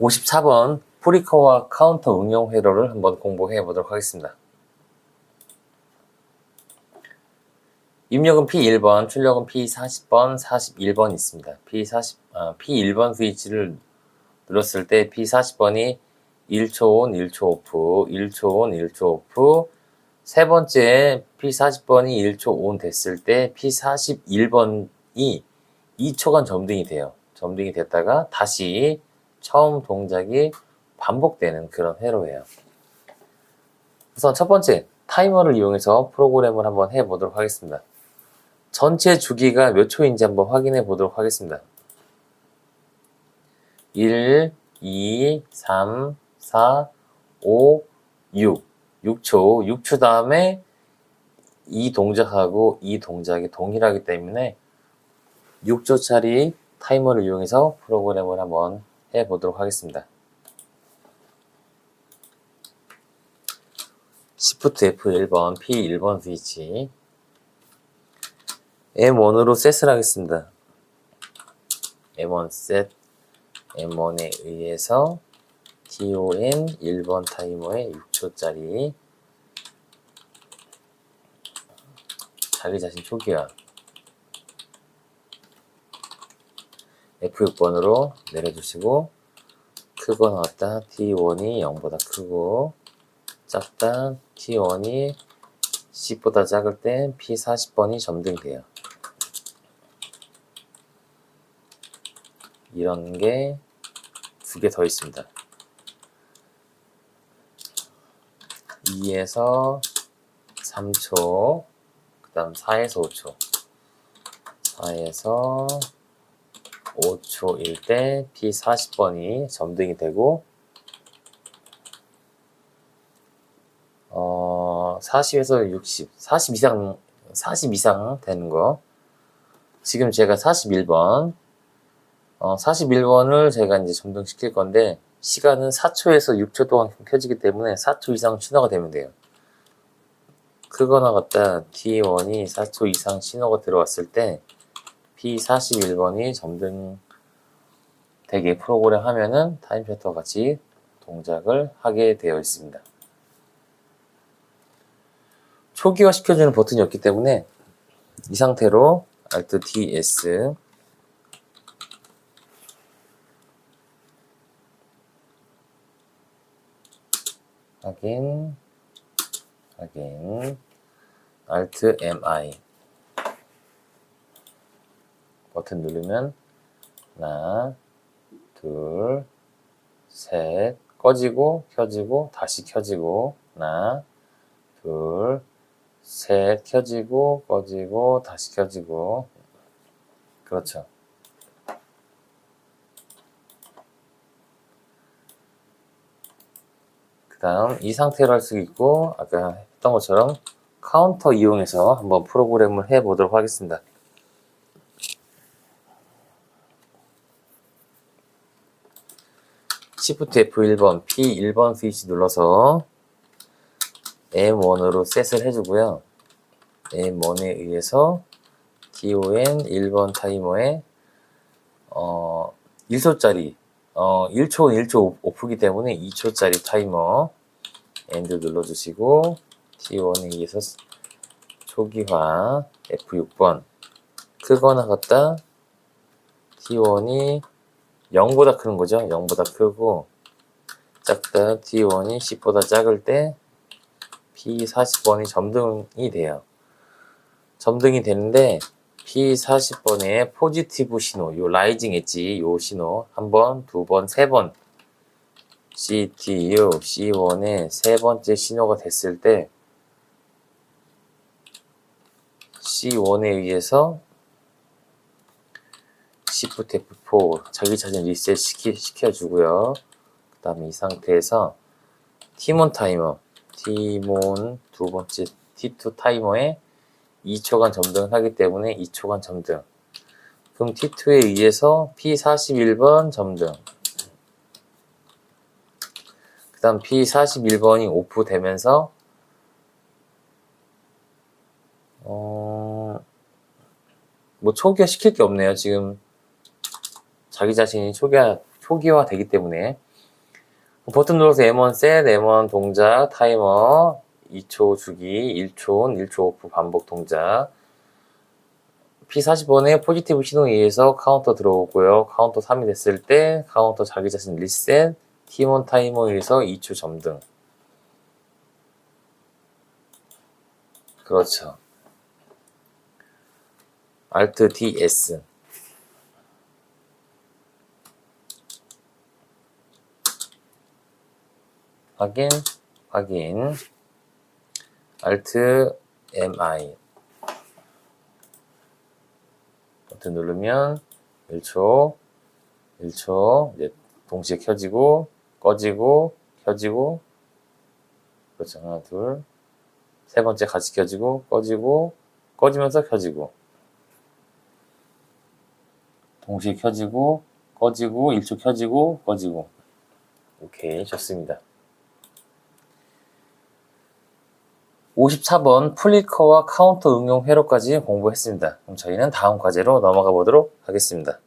54번 프리커와 카운터 응용 회로를 한번 공부해 보도록 하겠습니다. 입력은 P1번, 출력은 P40번, 41번 있습니다. P40, 아, P1번 스위치를 눌렀을 때 P40번이 1초 온, 1초 오프, 1초 온, 1초 오프. 세 번째 P40번이 1초 온 됐을 때 P41번이 2초간 점등이 돼요. 점등이 됐다가 다시 처음 동작이 반복되는 그런 회로예요. 우선 첫 번째 타이머를 이용해서 프로그램을 한번 해보도록 하겠습니다. 전체 주기가 몇 초인지 한번 확인해 보도록 하겠습니다. 1, 2, 3, 4, 5, 6. 6초. 6초 다음에 이 동작하고 이 동작이 동일하기 때문에 6초짜리 타이머를 이용해서 프로그램을 한번 해 보도록 하겠습니다. Shift F1번, P1번 스위치 M1으로 셋을 하겠습니다. M1 셋 M1에 의해서 TON 1번 타이머에 6초짜리 자기 자신 초기화 F6번으로 내려주시고 크고 나왔다 T1이 0보다 크고 작다 T1이 C보다 작을 때 P40번이 점등돼요. 이런 게 두 개 더 있습니다. 2에서 3초, 그 다음 4에서 5초, 4에서 5초일 때 P40번이 점등이 되고, 어, 40에서 60, 40 이상, 40 이상 되는 거. 지금 제가 41번, 어, 41번을 제가 이제 점등시킬 건데, 시간은 4초에서 6초 동안 켜지기 때문에 4초 이상 신호가 되면 돼요. 크거나 같다 T1이 4초 이상 신호가 들어왔을 때 P41번이 점등 되게 프로그램 하면은 타임 셔터 같이 동작을 하게 되어 있습니다. 초기화 시켜주는 버튼이 없기 때문에 이 상태로 Alt DS 확인, 확인, Alt MI 버튼 누르면 하나, 둘, 셋 꺼지고 켜지고 다시 켜지고 하나, 둘, 셋 켜지고 꺼지고 다시 켜지고 그렇죠. 그 다음 이 상태로 할 수 있고 아까 했던 것처럼 카운터 이용해서 한번 프로그램을 해 보도록 하겠습니다. Shift F1번, P1번 스위치 눌러서 M1으로 셋을 해주고요. M1에 의해서 TON 1번 타이머에 어, 1초짜리 어, 1초 1초 오프기 때문에 2초짜리 타이머 엔드 눌러주시고 T1에 의해서 초기화 F6번 크거나 같다 T1이 0보다 큰 거죠? 0보다 크고 작다 T1이 10보다 작을 때 P40번이 점등이 돼요. 점등이 되는데 P40번에 포지티브 신호, 요 라이징 엣지, 요 신호 한 번, 두 번, 세 번 CTU, C1의 세 번째 신호가 됐을 때 C1에 의해서 Shift F4 자기 자신 리셋 시키, 시켜주고요. 그 다음에 이 상태에서 티몬 타이머, 티몬 두 번째 T2 타이머에 2초간 점등을 하기 때문에 2초간 점등. 그럼 T2에 의해서 P41번 점등. 그 다음 P41번이 오프 되면서, 어, 뭐 초기화 시킬 게 없네요. 지금 자기 자신이 초기화, 초기화 되기 때문에 버튼 눌러서 M1 셋, M1 동작, 타이머, 2초 주기, 1초 온, 1초 오프 반복 동작. P40번에 포지티브 신호에 의해서 카운터 들어오고요. 카운터 3이 됐을 때 카운터 자기 자신 리셋, T1 타이머에 의해서 2초 점등. 그렇죠. Alt DS. 확인, 확인. Alt MI. 버튼 누르면 1초, 1초, 이제 동시에 켜지고, 꺼지고, 켜지고, 그렇죠. 하나, 둘. 세 번째 같이 켜지고, 꺼지고, 꺼지면서 켜지고. 동시에 켜지고, 꺼지고, 1초 켜지고, 꺼지고. 오케이, 좋습니다. 54번 플리커와 카운터 응용 회로까지 공부했습니다. 그럼 저희는 다음 과제로 넘어가 보도록 하겠습니다.